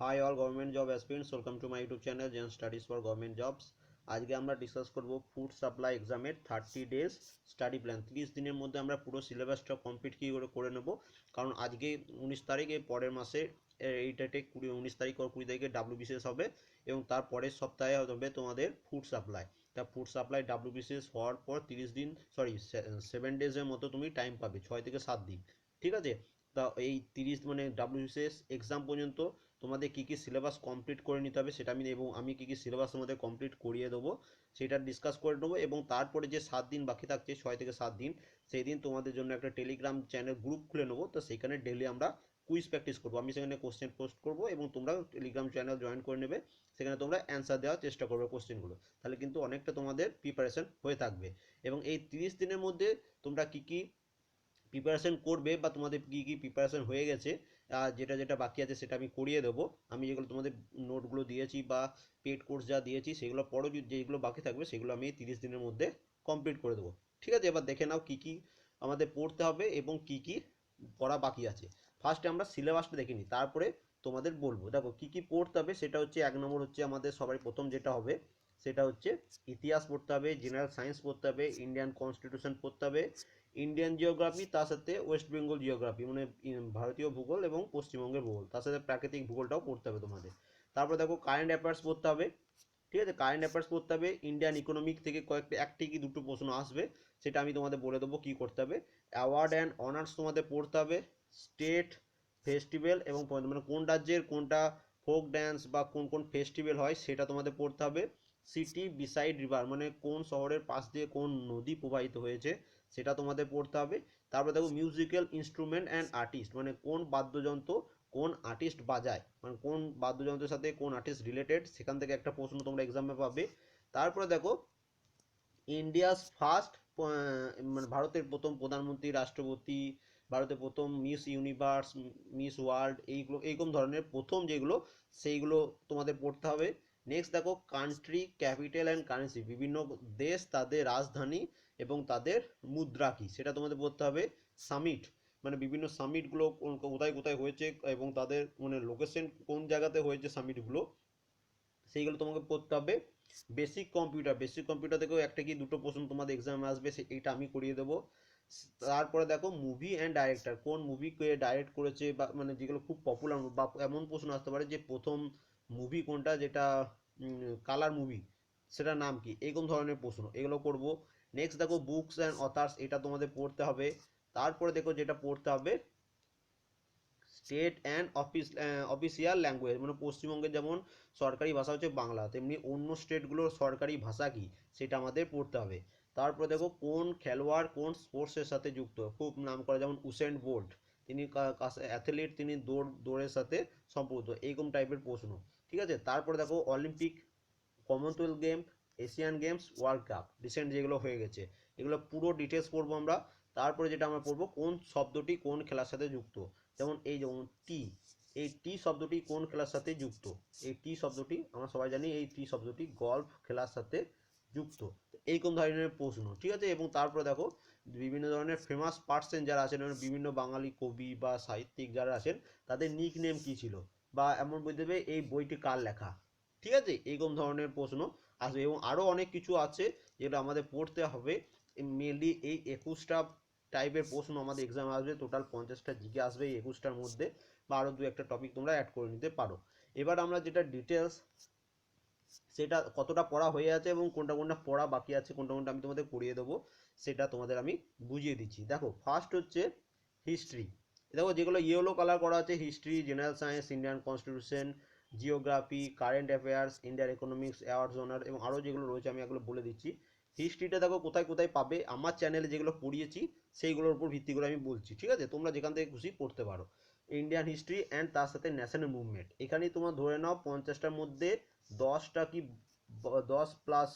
Hi all government job aspirants welcome to my YouTube channel Zen studies for government jobs আজকে আমরা discuss করব food supply এক্সামের thirty days study plan তিরিশ দিনের মধ্যে আমরা পুরো সিলেবাসটা কমপ্লিট কী করে করে নেব। কারণ আজকে উনিশ তারিখে, পরের মাসে এই ডেটে কুড়ি, উনিশ তারিখ ও কুড়ি তারিখে ডাব্লিউবিসিএস হবে এবং তার পরের সপ্তাহে হবে তোমাদের ফুড সাপ্লাই তা ফুড সাপ্লাই ডাব্লিউবিসিএস হওয়ার পর তিরিশ দিন সরি সেভেন ডেজের মতো তুমি টাইম পাবে, ছয় থেকে সাত দিন। ঠিক আছে? তা এই তিরিশ মানে ডাব্লিউবিসিএস এক্সাম পর্যন্ত তোমাদের কী কী সিলেবাস কমপ্লিট করে নিতে হবে সেটা আমি এবং আমি কী কী সিলেবাস তোমাদের কমপ্লিট করিয়ে দেবো সেটা ডিসকাস করে নেব এবং তারপরে যে সাত দিন বাকি থাকছে, ছয় থেকে সাত দিন, সেই দিন তোমাদের জন্য একটা টেলিগ্রাম চ্যানেল গ্রুপ খুলে নেব, তো সেখানে ডেলি আমরা কুইজ প্র্যাকটিস করব। আমি সেখানে কোশ্চেন পোস্ট করব এবং তোমরা টেলিগ্রাম চ্যানেল জয়েন করে নেবে, সেখানে তোমরা অ্যান্সার দেওয়ার চেষ্টা করবে কোশ্চেনগুলো তাহলে কিন্তু অনেকটা তোমাদের প্রিপারেশন হয়ে থাকবে এবং এই তিরিশ দিনের মধ্যে তোমরা কী কী প্রিপারেশন করবে বা তোমাদের কী কী প্রিপারেশন হয়ে গেছে যেটা যেটা বাকি আছে সেটা আমি করিয়ে দেবো। আমি যেগুলো তোমাদের নোটগুলো দিয়েছি বা পেড কোর্স যা দিয়েছি সেগুলো পরও যেগুলো বাকি থাকবে সেগুলো আমি তিরিশ দিনের মধ্যে কমপ্লিট করে দেবো। ঠিক আছে? এবার দেখে নাও কী কী আমাদের পড়তে হবে এবং কী কী পড়া বাকি আছে। ফার্স্টে আমরা সিলেবাসটা দেখে নিই, তারপরে তোমাদের বলব। দেখো, কী কী পড়তে হবে সেটা হচ্ছে এক নম্বর হচ্ছে আমাদের সবাই প্রথম যেটা হবে, সেটা হচ্ছে ইতিহাস পড়তে হবে জেনারেল সায়েন্স পড়তে হবে ইন্ডিয়ান কনস্টিটিউশন পড়তে হবে ইন্ডিয়ান জিওগ্রাফি তার সাথে ওয়েস্ট বেঙ্গল জিওগ্রাফি মানে ভারতীয় ভূগোল এবং পশ্চিমবঙ্গের ভূগোল। তার সাথে প্রাকৃতিক ভূগোলটাও পড়তে হবে তোমাদের। তারপর দেখো কারেন্ট অ্যাফেয়ার্স পড়তে হবে, ঠিক আছে? কারেন্ট অ্যাফেয়ার্স পড়তে হবে ইন্ডিয়ান ইকোনমিক থেকে কয়েকটা, একটি কি দুটো প্রশ্ন আসবে, সেটা আমি তোমাদের বলে দেবো কী করতে হবে। অ্যাওয়ার্ড অ্যান্ড অনার্স তোমাদের পড়তে হবে স্টেট ফেস্টিভ্যাল এবং মানে কোন রাজ্যের কোনটা ফোক ড্যান্স বা কোন কোন ফেস্টিভ্যাল হয়, সেটা তোমাদের পড়তে হবে। সিটি বিসাইড রিভার মানে কোন শহরের পাশ দিয়ে কোন নদী প্রবাহিত হয়েছে সেটা তোমাদের পড়তে হবে। তারপরে দেখো মিউজিক্যাল ইনস্ট্রুমেন্ট অ্যান্ড আর্টিস্ট মানে কোন বাদ্যযন্ত্র কোন আর্টিস্ট বাজায় মানে কোন বাদ্যযন্ত্রের সাথে কোন আর্টিস্ট রিলেটেড সেখান থেকে একটা প্রশ্ন তোমরা এক্সামে পাবে। তারপরে দেখো ইন্ডিয়াস ফার্স্ট মানে ভারতের প্রথম প্রধানমন্ত্রী, রাষ্ট্রপতি, ভারতের প্রথম মিস ইউনিভার্স মিস ওয়ার্ল্ড এইগুলো, এইরকম ধরনের প্রথম যেগুলো, সেইগুলো তোমাদের পড়তে হবে। নেক্সট দেখো কান্ট্রি ক্যাপিটাল অ্যান্ড কারেন্সি বিভিন্ন দেশ, তাদের রাজধানী এবং তাদের মুদ্রা কী? সেটা তোমাদের পড়তে হবে সামিট মানে বিভিন্ন সামিটগুলো কোথায় কোথায় হয়েছে এবং তাদের মানে লোকেশন কোন জায়গাতে হয়েছে সামিটগুলো সেইগুলো তোমাকে পড়তে হবে। বেসিক কম্পিউটার বেসিক কম্পিউটার থেকেও একটা কি, দুটো প্রশ্ন তোমাদের এক্সামে আসবে এইটা আমি করিয়ে দেবো। তারপরে দেখো মুভি অ্যান্ড ডাইরেক্টর কোন মুভিকে ডাইরেক্ট করেছে বা মানে যেগুলো খুব পপুলার বা এমন প্রশ্ন আসতে পারে যে প্রথম মুভি কোনটা যেটা কালার মুভি সেটার নাম কি? এরকম ধরনের প্রশ্ন, এগুলো করব। নেক্সট দেখো বুকস অ্যান্ড অথার্স এটা তোমাদের পড়তে হবে। তারপরে দেখো যেটা পড়তে হবে state and office official language মানে পশ্চিমবঙ্গের যেমন সরকারি ভাষা হচ্ছে বাংলা, তেমনি অন্য স্টেটগুলোর সরকারি ভাষা কি, সেটা আমাদের পড়তে হবে। তারপরে দেখো কোন খেলোয়াড় কোন স্পোর্টসের সাথে যুক্ত, খুব নাম করা যেমন উসেন বোল্ট তিনি অ্যাথলিট তিনি দৌড়, দৌড়ের সাথে সম্পর্কিত, এইরকম টাইপের প্রশ্ন। ঠিক আছে? তারপরে দেখো Olympic Commonwealth game Asian games World Cup recent যেগুলো হয়ে গেছে, এগুলো পুরো ডিটেলস পড়ব আমরা। তারপরে যেটা আমরা পড়ব, কোন শব্দটি কোন খেলার সাথে যুক্ত? যেমন এই যেমন টি এই টি শব্দটি কোন খেলার সাথে যুক্ত? এই টি শব্দটি, আমরা সবাই জানি এই টি শব্দটি গল্ফ খেলার সাথে যুক্ত। এইরকম ধরনের প্রশ্ন, ঠিক আছে? এবং তারপরে দেখো, বিভিন্ন ধরনের ফেমাস পার্সন যারা আছেন বিভিন্ন বাঙালি কবি বা সাহিত্যিক যারা আছেন, তাদের নিক নেম কী ছিল? বা এমন বই দেবে এই বইটি কার লেখা? ঠিক আছে? এইরকম ধরনের প্রশ্ন। আসবে এবং আরও অনেক কিছু আছে যেগুলো আমাদের পড়তে হবে। মেনলি এই একুশটা টাইপের প্রশ্ন আমাদের এক্সামে আসবে টোটাল পঞ্চাশটা জিকে আসবে এই একুশটার মধ্যে বা আরও দু একটা টপিক তোমরা অ্যাড করে নিতে পারো। এবার আমরা যেটা ডিটেলস সেটা কতটা পড়া হয়ে আছে এবং কোনটা কোনটা পড়া বাকি আছে, কোনটা কোনটা আমি তোমাদের করিয়ে দেবো, সেটা তোমাদের আমি বুঝিয়ে দিচ্ছি। দেখো ফার্স্ট হচ্ছে হিস্ট্রি দেখো, যেগুলো ইয়েলো কালার করা আছে history general science Indian constitution geography current affairs ইন্ডিয়ার ইকোনমিক্স অ্যাওয়ার্ডস অনার এবং আরও যেগুলো রয়েছে আমি এগুলো বলে দিচ্ছি। হিস্ট্রিটা দেখো কোথায় কোথায় পাবে আমার চ্যানেলে যেগুলো পড়িয়েছি সেইগুলোর উপর ভিত্তি করে আমি বলছি ঠিক আছে? তোমরা যেখান থেকে খুশি পড়তে পারো। ইন্ডিয়ান হিস্ট্রি অ্যান্ড তার সাথে ন্যাশনাল মুভমেন্ট এখানেই তোমরা ধরে নাও পঞ্চাশটার মধ্যে দশটা কি দশ প্লাস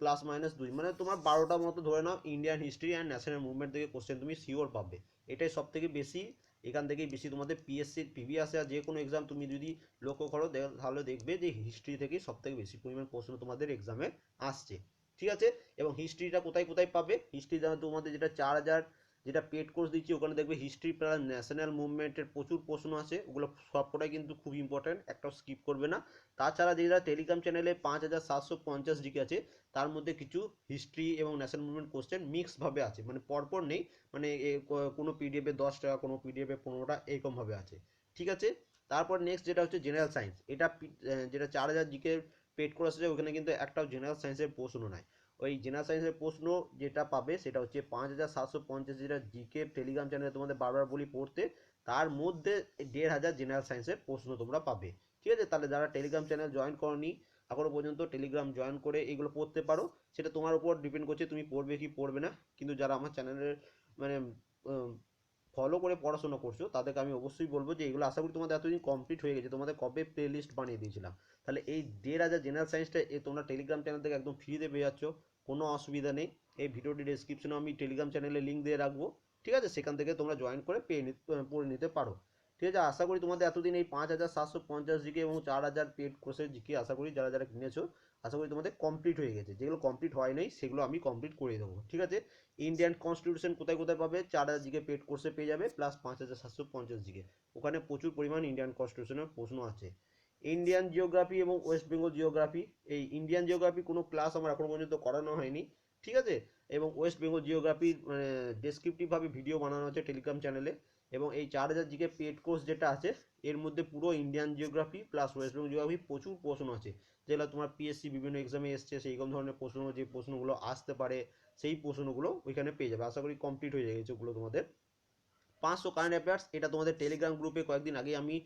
প্লাস মাইনাস দুই মানে তোমার বারোটা মতো ধরে নাও Indian history and national movement থেকে কোশ্চেন তুমি শিওর পাবে। এটাই সব থেকে বেশি এখান থেকেই বেশি তোমাদের পিএসসি প্রিভিয়াস আর যে কোনো এক্সাম তুমি যদি লক্ষ্য করো তাহলে দেখবে যে হিস্ট্রি থেকেই সবথেকে বেশি পরিমাণ প্রশ্ন তোমাদের এক্সামে আসছে। ঠিক আছে? এবং হিস্ট্রিটা কোথায় কোথায় পাবে? হিস্ট্রি তোমাদের যেটা চার হাজার যেটা পেড কোর্স দিচ্ছি, ওখানে দেখবে হিস্ট্রি প্লাস ন্যাশনাল মুভমেন্টের প্রচুর প্রশ্ন আছে, ওগুলো সবকটাই কিন্তু খুব ইম্পর্ট্যান্ট একটাও স্কিপ করবে না। তাছাড়া যেটা টেলিগ্রাম চ্যানেলে পাঁচ হাজার সাতশো পঞ্চাশ জিকে আছে, তার মধ্যে কিছু হিস্ট্রি এবং ন্যাশনাল মুভমেন্ট কোশ্চেন মিক্সভাবে আছে মানে পরপর নেই মানে কোনো পিডিএফে দশ টাকা, কোনো পিডিএফে পনেরোটা এরকমভাবে আছে। ঠিক আছে? তারপর নেক্সট যেটা হচ্ছে জেনারেল সায়েন্স এটা যেটা চার হাজার জিকে পেড করে আসছে ওখানে কিন্তু একটাও জেনারেল সায়েন্সের প্রশ্ন নাই। ওই জেনারেল সায়েন্সের প্রশ্ন যেটা পাবে সেটা হচ্ছে পাঁচ হাজার সাতশো পঞ্চাশ যেটা জিকে টেলিগ্রাম চ্যানেলে তোমাদের বারবার বলি পড়তে, তার মধ্যে দেড় হাজার জেনারেল সায়েন্সের প্রশ্ন তোমরা পাবে। ঠিক আছে? তাহলে যারা টেলিগ্রাম চ্যানেল জয়েন করনি, এখনও পর্যন্ত টেলিগ্রাম জয়েন করে এগুলো পড়তে পারো। সেটা তোমার উপর ডিপেন্ড করছে তুমি পড়বে কি পড়বে না। কিন্তু যারা আমার চ্যানেলের মানে ফলো করে পড়াশোনা করছ, তাদেরকে আমি অবশ্যই বলব যে এগুলো আশা করি তোমাদের এতদিন কমপ্লিট হয়ে গেছে, তোমাদের কবে প্লে লিস্ট বানিয়ে দিয়েছিলাম। তাহলে এই দেড় হাজার জেনারেল সায়েন্সটা এ তোমরা টেলিগ্রাম চ্যানেল থেকে একদম ফ্রিতে পেয়ে যাচ্ছ, কোনো অসুবিধা নেই। এই ভিডিওটি ডেসক্রিপশনে আমি টেলিগ্রাম চ্যানেলে লিঙ্ক দিয়ে রাখব, ঠিক আছে? সেখান থেকে তোমরা জয়েন করে পেয়ে পড়ে নিতে পারো। ঠিক আছে? আশা করি তোমাদের এতদিন এই পাঁচ হাজার সাতশো পঞ্চাশ জিকে এবং চার হাজার পেড কোর্সের জিকে আশা করি যারা যারা কিনেছো আশা করি তোমাদের কমপ্লিট হয়ে গেছে। যেগুলো কমপ্লিট হয় নাই, সেগুলো আমি কমপ্লিট করে দেবো। ঠিক আছে? ইন্ডিয়ান কনস্টিটিউশন কোথায় কোথায় পাবে? চার হাজার জিকে পেড কোর্সে পেয়ে যাবে প্লাস পাঁচ হাজার সাতশো পঞ্চাশ জিকে ওখানে প্রচুর পরিমাণ ইন্ডিয়ান কনস্টিটিউশনের প্রশ্ন আছে। ইন্ডিয়ান জিওগ্রাফি এবং ওয়েস্ট বেঙ্গল জিওগ্রাফি এই ইন্ডিয়ান জিওগ্রাফি কোনো ক্লাস আমার এখনও পর্যন্ত করানো হয়নি। ঠিক আছে? এবং ওয়েস্ট বেঙ্গল জিওগ্রাফির মানে ডেসক্রিপটিভভাবে ভিডিও বানানো হচ্ছে টেলিগ্রাম চ্যানেলে এবং এই চার হাজার জিকে পেড কোর্স যেটা আছে, এর মধ্যে পুরো Indian geography plus West Bengal geography প্রচুর প্রশ্ন আছে। যেগুলো তোমার পিএসসি বিভিন্ন এক্সামে এসছে সেই রকম ধরনের প্রশ্ন, যে প্রশ্নগুলো আসতে পারে, সেই প্রশ্নগুলো ওইখানে পেয়ে যাবে। আশা করি কমপ্লিট হয়ে গেছে ওগুলো তোমাদের। পাঁচশো কারেন্ট অ্যাফেয়ার্স এটা তোমাদের টেলিগ্রাম গ্রুপে কয়েকদিন আগে আমি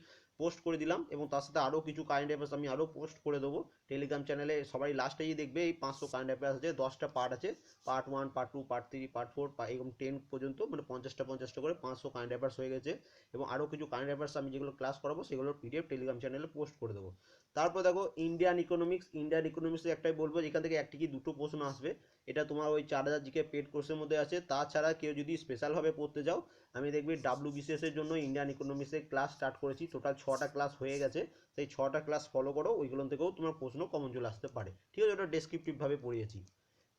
পোস্ট করে দিলাম এবং তার সাথে আরও কিছু কারেন্ট অ্যাফেয়ার্স আমি আরও পোস্ট করে দেবো। টেলিগ্রাম চ্যানেলে সবাই লাস্টেই দেখবে, এই পাঁচশো কারেন্ট অ্যাফেয়ার্স আছে, দশটা পার্ট আছে part one part two part three part four এরকম টেন পর্যন্ত মানে পঞ্চাশটা পঞ্চাশটা করে পাঁচশো কারেন্ট অ্যাফেয়ার্স হয়ে গেছে এবং আরও কিছু কারেন্ট অ্যাফেয়ার্স আমি যেগুলো ক্লাস করাবো, সেগুলোর পিডিএফ টেলিগ্রাম চ্যানেলে পোস্ট করে দেবো। তারপর দেখো ইন্ডিয়ান ইকোনমিক্স ইন্ডিয়ান ইকোনমিক্স একটাই বলব, এখান থেকে একটি কি দুটো প্রশ্ন আসবে, এটা তোমার ওই চার হাজার জিকে পেড কোর্সের মধ্যে আছে, তাছাড়া কেউ যদি স্পেশালভাবে পড়তে যাও, আমি দেখবি ডাব্লিউ বিসিএস এর জন্য ইন্ডিয়ান ইকোনমিক্সের ক্লাস স্টার্ট করেছি টোটাল ছটা ক্লাস হয়ে গেছে, সেই ছটা ক্লাস ফলো করো, ওইগুলো থেকেও তোমার প্রশ্ন কমন চলে আসতে পারে। ঠিক আছে, ওটা ডেসক্রিপটিভভাবে পড়িয়েছি।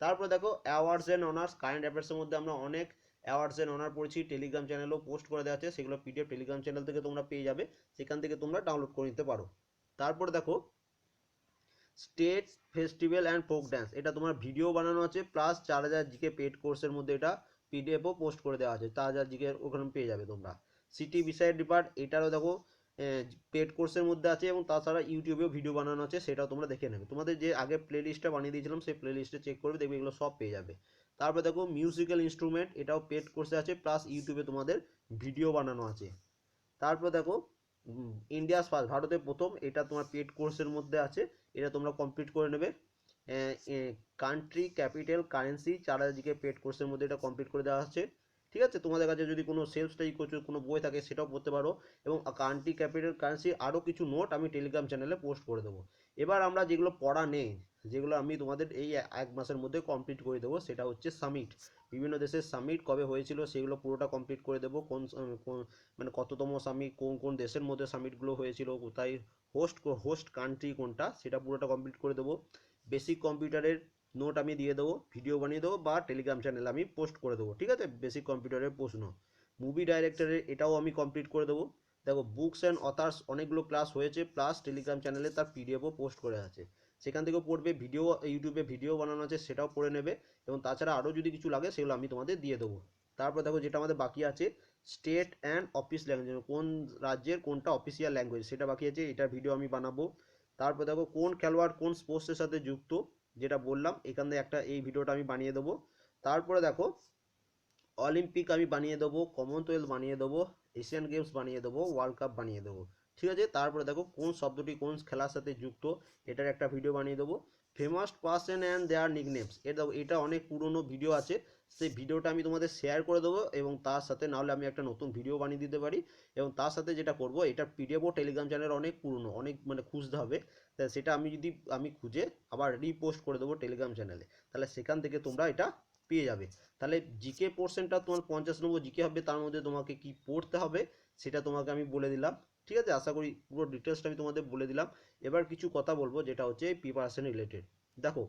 তারপর দেখো অ্যাওয়ার্ডস অ্যান্ড অনার্স কারেন্ট অ্যাফেয়ার্সের মধ্যে আমরা অনেক অ্যাওয়ার্ডস অ্যান্ড অনার পড়েছি টেলিগ্রাম চ্যানেলেও পোস্ট করে দেওয়া আছে, সেগুলো পিডিএফ টেলিগ্রাম চ্যানেল থেকে তোমরা পেয়ে যাবে, সেখান থেকে তোমরা ডাউনলোড করে নিতে পারো। তারপর দেখো state festival and folk dance এটা তোমার ভিডিও বানানো আছে প্লাস চার হাজার জিকে পেড কোর্সের মধ্যে এটা পিডিএফও পোস্ট করে দেওয়া আছে, চার হাজার জিকে ওখানে পেয়ে যাবে তোমরা। সিটি বিসাইড ডিপার্ট এটারও দেখো পেড কোর্সের মধ্যে আছে এবং তাছাড়া ইউটিউবেও ভিডিও বানানো আছে, সেটাও তোমরা দেখে নেবে। তোমাদের যে আগে প্লে লিস্টটা বানিয়ে দিয়েছিলাম, সেই প্লে লিস্টে চেক করবে, দেখবে এগুলো সব পেয়ে যাবে। তারপর দেখো মিউজিক্যাল ইনস্ট্রুমেন্ট এটাও পেড কোর্সে আছে প্লাস ইউটিউবে তোমাদের ভিডিও বানানো আছে। তারপর দেখো ইন্ডিয়াস ফার্স্ট ভারতের প্রথম, এটা তোমার পেড কোর্সের মধ্যে আছে, এটা তোমরা কমপ্লিট করে নেবে। কান্ট্রি ক্যাপিটাল কারেন্সি চার হাজার পেড কোর্সের মধ্যে এটা কমপ্লিট করে দেওয়া আছে। ঠিক আছে? তোমাদের কাছে যদি কোনো সেলফ স্টাডি কোচ কোনো বই থাকে, সেটাও পড়তে পারো। এবং কান্ট্রি ক্যাপিটাল কারেন্সি আরও কিছু নোট আমি টেলিগ্রাম চ্যানেলে পোস্ট করে দেবো। এবার আমরা যেগুলো পড়া নেই, যেগুলো আমি তোমাদের এই এক মাসের মধ্যে কমপ্লিট করে দেবো, সেটা হচ্ছে সামিট বিভিন্ন দেশের সামিট কবে হয়েছিল, সেগুলো পুরোটা কমপ্লিট করে দেবো। কোন, কোন- মানে কততম সামিট কোন কোন দেশের মধ্যে সামিটগুলো হয়েছিল, কোথায় হোস্ট হোস্ট কান্ট্রি কোনটা, সেটা পুরোটা কমপ্লিট করে দেবো। বেসিক কম্পিউটারের নোট আমি দিয়ে দেবো ভিডিও বানিয়ে দেবো বা টেলিগ্রাম চ্যানেলে আমি পোস্ট করে দেবো, ঠিক আছে? বেসিক কম্পিউটারের প্রশ্ন। মুভি ডাইরেক্টরের এটাও আমি কমপ্লিট করে দেবো। দেখো বুকস অ্যান্ড অথার্স অনেকগুলো ক্লাস হয়েছে প্লাস টেলিগ্রাম চ্যানেলে তার পিডিএফও পোস্ট করে আছে। সেখান থেকেও পড়বে ভিডিও ইউটিউবে ভিডিও বানানো আছে, সেটাও পড়ে নেবে। এবং তাছাড়া আরও যদি কিছু লাগে, সেগুলো আমি তোমাদের দিয়ে দেবো। তারপর দেখো, যেটা আমাদের বাকি আছে স্টেট অ্যান্ড অফিস ল্যাঙ্গুয়েজ কোন রাজ্যের কোনটা অফিসিয়াল ল্যাঙ্গুয়েজ সেটা বাকি আছে, এটার ভিডিও আমি বানাবো। তারপর দেখো, কোন খেলোয়াড় কোন স্পোর্টসের সাথে যুক্ত যেটা বললাম, এখান থেকে একটা, এই ভিডিওটা আমি বানিয়ে দেবো। তারপরে দেখো, অলিম্পিক আমি বানিয়ে দেবো, কমনওয়েলথ বানিয়ে দেবো, এশিয়ান গেমস বানিয়ে দেবো, ওয়ার্ল্ড কাপ বানিয়ে দেবো। ঠিক আছে? তারপরে দেখো, কোন শব্দটি কোন খেলার সাথে যুক্ত, এটার একটা ভিডিও বানিয়ে দেবো। Famous person and their nicknames এটা এটা অনেক পুরনো ভিডিও আছে সেই ভিডিওটা আমি তোমাদের শেয়ার করে দেবো এবং তার সাথে নাহলে আমি একটা নতুন ভিডিও বানিয়ে দিতে পারি এবং তার সাথে যেটা করব, এটা পিডিএফও টেলিগ্রাম চ্যানেল অনেক পুরনো, অনেক মানে খুঁজতে হবে। সেটা আমি যদি, আমি খুঁজে আবার রিপোস্ট করে দেবো টেলিগ্রাম চ্যানেলে তাহলে সেখান থেকে তোমরা এটা পেয়ে যাবে। তাহলে জিকে পোর্শনটা তোমার পঞ্চাশ নম্বর জিকে হবে, তার মধ্যে তোমাকে কি পড়তে হবে সেটা তোমাকে আমি বলে দিলাম। ঠিক আছে? আশা করি পুরো ডিটেলসটা আমি তোমাদের বলে দিলাম। এবার কিছু কথা বলব, যেটা হচ্ছে প্রিপারেশন রিলেটেড দেখো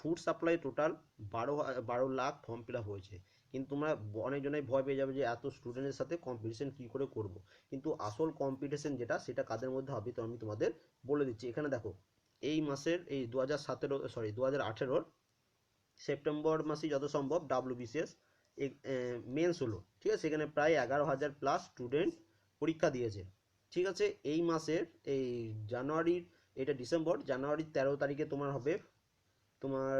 ফুড সাপ্লাই টোটাল বারো বারো লাখ ফর্ম ফিল আপ হয়েছে। কিন্তু তোমরা অনেকজনাই ভয় পেয়ে যাবে যে, এত স্টুডেন্টের সাথে কম্পিটিশন কী করে করব? কিন্তু আসল কম্পিটিশন যেটা, সেটা কাদের মধ্যে হবে, তো আমি তোমাদের বলে দিচ্ছি। এখানে দেখো, এই মাসের, এই দু হাজার সতেরো সরি দু হাজার আঠেরোর সেপ্টেম্বর মাসে যত সম্ভব ডাব্লিউবিসিএস মেন্স হলো। ঠিক আছে? সেখানে প্রায় এগারো হাজার প্লাস স্টুডেন্ট পরীক্ষা দিয়েছে। ঠিক আছে? এই মাসের, এই জানুয়ারির, এটা ডিসেম্বর, জানুয়ারির তেরো তারিখে তোমার হবে তোমার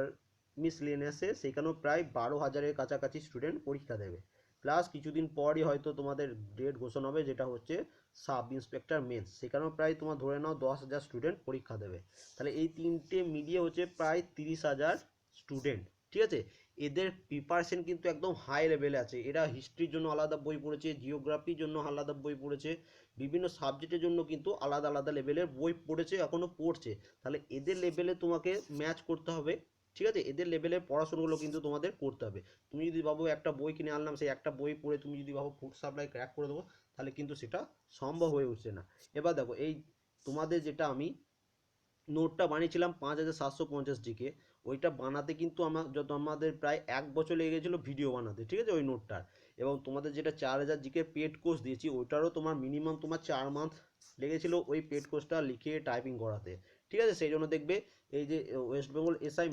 মিসলেনিয়াসে সেখানেও প্রায় বারো হাজারের কাছাকাছি স্টুডেন্ট পরীক্ষা দেবে। প্লাস কিছুদিন পরই হয়তো তোমাদের ডেট ঘোষণা হবে, যেটা হচ্ছে সাব ইন্সপেক্টর মেন্স সেখানেও প্রায় তোমার ধরে নাও দশ হাজার স্টুডেন্ট পরীক্ষা দেবে। তাহলে এই তিনটে মিলিয়ে হচ্ছে প্রায় তিরিশ হাজার স্টুডেন্ট ঠিক আছে? এদের প্রিপারেশন কিন্তু একদম হাই লেভেলে আছে। এরা হিস্ট্রির জন্য আলাদা বই পড়েছে জিওগ্রাফির জন্য আলাদা বই পড়েছে, বিভিন্ন সাবজেক্টের জন্য কিন্তু আলাদা আলাদা লেভেলের বই পড়েছে এখনও পড়ছে। তাহলে এদের লেভেলে তোমাকে ম্যাচ করতে হবে, ঠিক আছে? এদের লেভেলের পড়াশোনাগুলো কিন্তু তোমাদের করতে হবে। তুমি যদি ভাবো একটা বই কিনে আনলাম, সেই একটা বই পড়ে তুমি যদি ভাবো ফুড সাপ্লাই ক্র্যাক করে দেবো, তাহলে কিন্তু সেটা সম্ভব হয়ে উঠছে না। এবার দেখো, এই তোমাদের যেটা আমি নোটটা বানিয়েছিলাম পাঁচ হাজার সাতশো পঞ্চাশ জিকে ওইটা বানাতে কিন্তু আমার যত আমাদের প্রায় এক বছর লেগে গেছিল ভিডিও বানাতে, ঠিক আছে? ওই নোটটার। এবং তোমাদের যেটা চার হাজার জিকে পেড কোর্স দিয়েছি, ওইটারও তোমার মিনিমাম তোমার চার মান্থ লেগেছিলো ওই পেড কোর্সটা লিখে টাইপিং করাতে। ঠিক আছে? সেই জন্য দেখবে এই যে West Bengal SI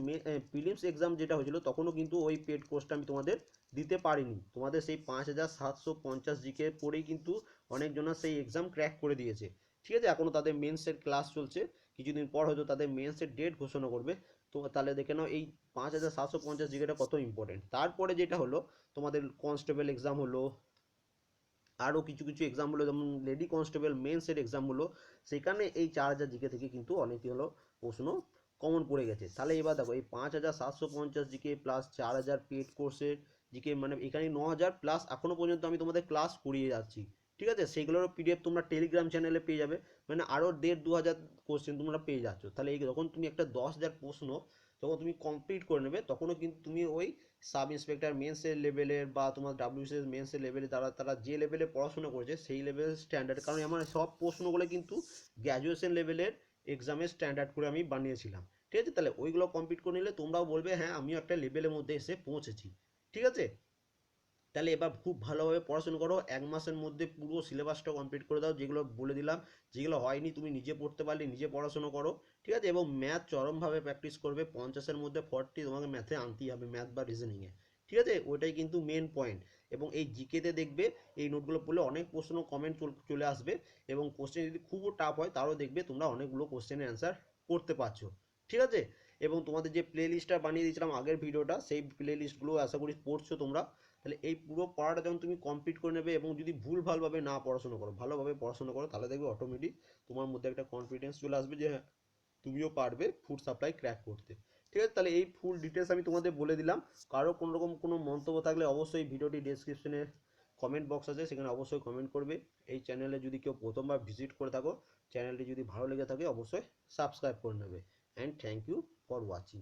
prelims exam যেটা হয়েছিল, তখনও কিন্তু ওই পেড কোর্সটা আমি তোমাদের দিতে পারিনি। তোমাদের সেই পাঁচ হাজার সাতশো পঞ্চাশ জিকে পড়েই কিন্তু অনেকজনা সেই এক্সাম ক্র্যাক করে দিয়েছে। ঠিক আছে? এখনও তাদের মেন্সের ক্লাস চলছে। কিছুদিন পর হয়তো তাদের মেন্সের ডেট ঘোষণা করবে। তো তাহলে দেখে নাও, এই পাঁচ হাজার সাতশো পঞ্চাশ জিকেটা কত ইম্পর্টেন্ট তারপরে যেটা হলো, তোমাদের কনস্টেবল এক্সাম হলো আরও কিছু কিছু এক্সাম হলো, যেমন লেডি কনস্টেবল মেন্সের এক্সাম হলো, সেখানে এই চার হাজার জিকে থেকে কিন্তু অনেকই হলো প্রশ্ন কমন পড়ে গেছে। তাহলে এবার দেখো, এই পাঁচ হাজার সাতশো পঞ্চাশ জিকে প্লাস চার হাজার পেড কোর্সের জিকে মানে এখানে ন হাজার প্লাস এখনও পর্যন্ত আমি তোমাদের ক্লাস করিয়ে যাচ্ছি। ঠিক আছে? সেইগুলোরও পিডিএফ তোমরা টেলিগ্রাম চ্যানেলে পেয়ে যাবে। মানে আরও দেড় দু হাজার কোশ্চেন তোমরা পেয়ে যাচ্ছ। তাহলে এই যখন তুমি একটা দশ হাজার প্রশ্ন যখন তুমি কমপ্লিট করে নেবে, তখনও কিন্তু তুমি ওই সাব ইন্সপেক্টর মেন্সের লেভেলের বা তোমার ডাব্লিউসিএস মেন্সের লেভেলে তারা তারা যে লেভেলে পড়াশোনা করেছে, সেই লেভেলের স্ট্যান্ডার্ড কারণ আমার সব প্রশ্নগুলো কিন্তু গ্র্যাজুয়েশন লেভেলের এক্সামের স্ট্যান্ডার্ড করে আমি বানিয়েছিলাম। ঠিক আছে? তাহলে ওইগুলো কমপ্লিট করে নিলে তোমরাও বলবে হ্যাঁ আমিও একটা লেভেলের মধ্যে এসে পৌঁছেছি। ঠিক আছে? তাহলে এবার খুব ভালোভাবে পড়াশোনা করো। এক মাসের মধ্যে পুরো সিলেবাসটা কমপ্লিট করে দাও, যেগুলো বলে দিলাম, যেগুলো হয়নি তুমি নিজে পড়তে পারলে, নিজে পড়াশোনা করো, ঠিক আছে? এবং ম্যাথ চরমভাবে প্র্যাকটিস করবে, পঞ্চাশের মধ্যে ফর্টি তোমাকে ম্যাথে আনতেই হবে ম্যাথ বা রিজনিংয়ে ঠিক আছে? ওইটাই কিন্তু মেন পয়েন্ট এবং এই জিকেতে দেখবে, এই নোটগুলো পড়লে অনেক প্রশ্ন কমেন্ট চলে আসবে এবং কোশ্চেন যদি খুবও টাফ হয়, তারও দেখবে তোমরা অনেকগুলো কোশ্চেনের অ্যান্সার করতে পারছ, ঠিক আছে? এবং তোমাদের যে প্লে লিস্টটা বানিয়ে দিয়েছিলাম আগের ভিডিওটা সেই প্লে লিস্টগুলো আশা করি পড়ছো তোমরা। তাহলে এই পুরো পড়াটা যখন তুমি কমপ্লিট করে নেবে এবং যদি ভুল ভালভাবে না পড়াশোনা করো, ভালোভাবে পড়াশোনা করো, তাহলে দেখবে অটোমেটিক তোমার মধ্যে একটা কনফিডেন্স চলে আসবে যে হ্যাঁ তুমিও পারবে ফুড সাপ্লাই ক্র্যাক করতে। ঠিক আছে? তাহলে এই ফুল ডিটেলস আমি তোমাদের বলে দিলাম। কারও কোনো রকম কোনো মন্তব্য থাকলে অবশ্যই ভিডিওটি ডেসক্রিপশনে কমেন্ট বক্স আছে, সেখানে অবশ্যই কমেন্ট করবে। এই চ্যানেলে যদি কেউ প্রথমবার ভিজিট করে থাকো চ্যানেলটি যদি ভালো লেগে থাকে, অবশ্যই সাবস্ক্রাইব করে নেবে। And thank you for watching